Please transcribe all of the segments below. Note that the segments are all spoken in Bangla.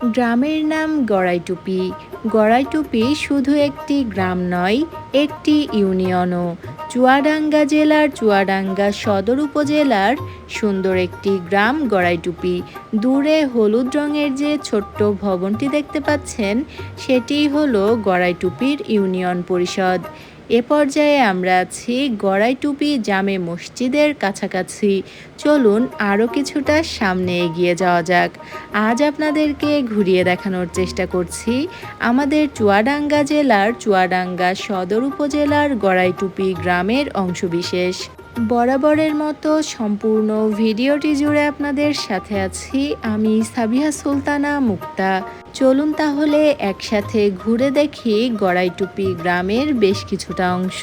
গ্রামের নাম গড়াইটুপি। গড়াইটুপি শুধু একটি গ্রাম নয়, একটি ইউনিয়নও। চুয়াডাঙ্গা জেলার চুয়াডাঙ্গা সদর উপজেলার সুন্দর একটি গ্রাম গড়াইটুপি। দূরে হলুদ রঙের যে ছোট্ট ভবনটি দেখতে পাচ্ছেন সেটি হলো গড়াইটুপির ইউনিয়ন পরিষদ। এ পর্যায়ে আমরা আছি গড়াইটুপি জামে মসজিদের কাছাকাছি। চলুন আরও কিছুটা সামনে এগিয়ে যাওয়া যাক। আজ আপনাদেরকে ঘুরিয়ে দেখানোর চেষ্টা করছি আমাদের চুয়াডাঙ্গা জেলার চুয়াডাঙ্গা সদর উপজেলার গড়াইটুপি গ্রামের অংশবিশেষ। বরাবরের মতো সম্পূর্ণ ভিডিওটি জুড়ে আপনাদের সাথে আছি আমি সাবিহা সুলতানা মুক্তা। চলুন তাহলে একসাথে ঘুরে দেখি গড়াইটুপি গ্রামের বেশ কিছুটা অংশ।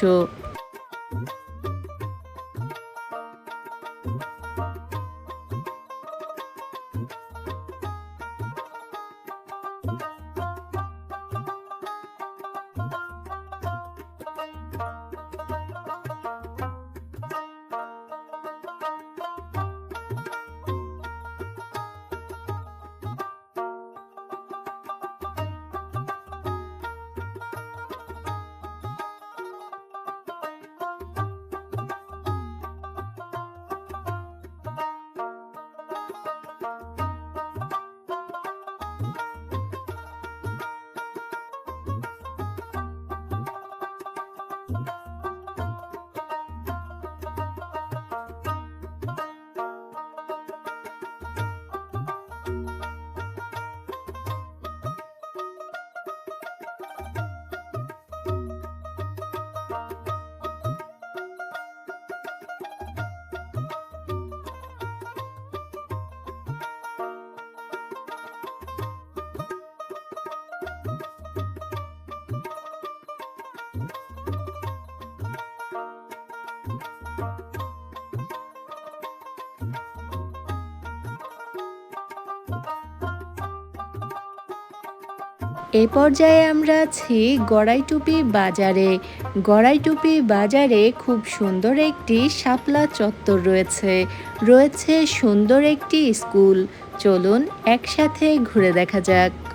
এ পর্যায়ে আমরা আছি গড়াইটুপি বাজারে। গড়াইটুপি বাজারে খুব সুন্দর একটি শাপলা চত্বর রয়েছে। রয়েছে সুন্দর একটি স্কুল। চলুন একসাথে ঘুরে দেখা যাক।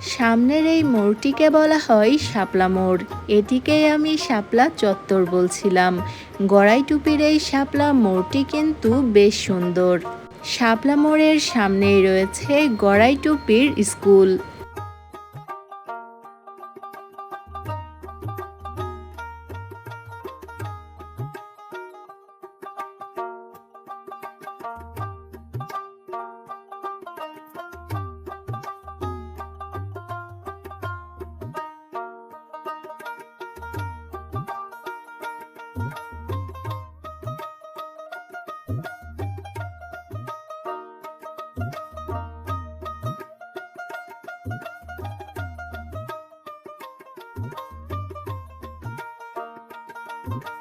সামনের এই মোড়টিকে বলা হয় শাপলা মোড়। এটিকেই আমি শাপলা চত্বর বলছিলাম। গড়াই টুপির এই শাপলা মোড়টি কিন্তু বেশ সুন্দর। শাপলা মোড়ের সামনেই রয়েছে গড়াই টুপির স্কুল। Bye.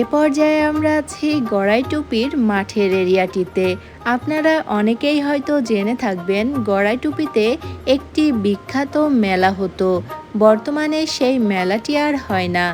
এ পর্যায়ে আমরা আছি গড়াই টুপির মাঠের এরিয়াটিতে। আপনারা অনেকেই হয়তো জেনে থাকবেন, গড়াই টুপিতে একটি বিখ্যাত মেলা হতো। বর্তমানে সেই মেলাটি আর হয় না।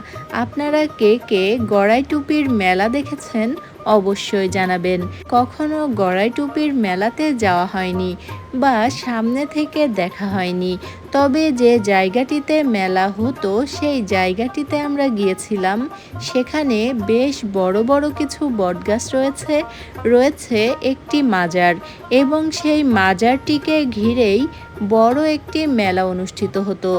আপনারা কে কে গড়াই টুপির মেলা দেখেছেন অবশ্যই জানাবেন। কখনো গড়াই টুপির মেলাতে যাওয়া হয়নি বা সামনে থেকে দেখা হয়নি। তবে যে জায়গাটিতে মেলা হতো, সেই জায়গাটিতে আমরা গিয়েছিলাম। সেখানে বেশ বড় বড় কিছু বটগাছ রয়েছে রয়েছে একটি মাজার এবং সেই মাজারটিকে ঘিরেই বড় একটি মেলা অনুষ্ঠিত হতো।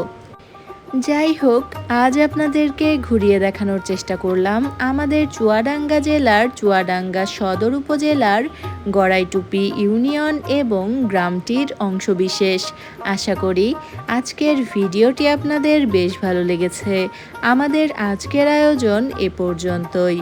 যাই হোক, আজ আপনাদেরকে ঘুরিয়ে দেখানোর চেষ্টা করলাম আমাদের চুয়াডাঙ্গা জেলার চুয়াডাঙ্গা সদর উপজেলার গড়াইটুপি ইউনিয়ন এবং গ্রামটির অংশবিশেষ। আশা করি আজকের ভিডিওটি আপনাদের বেশ ভালো লেগেছে। আমাদের আজকের আয়োজন এ পর্যন্তই।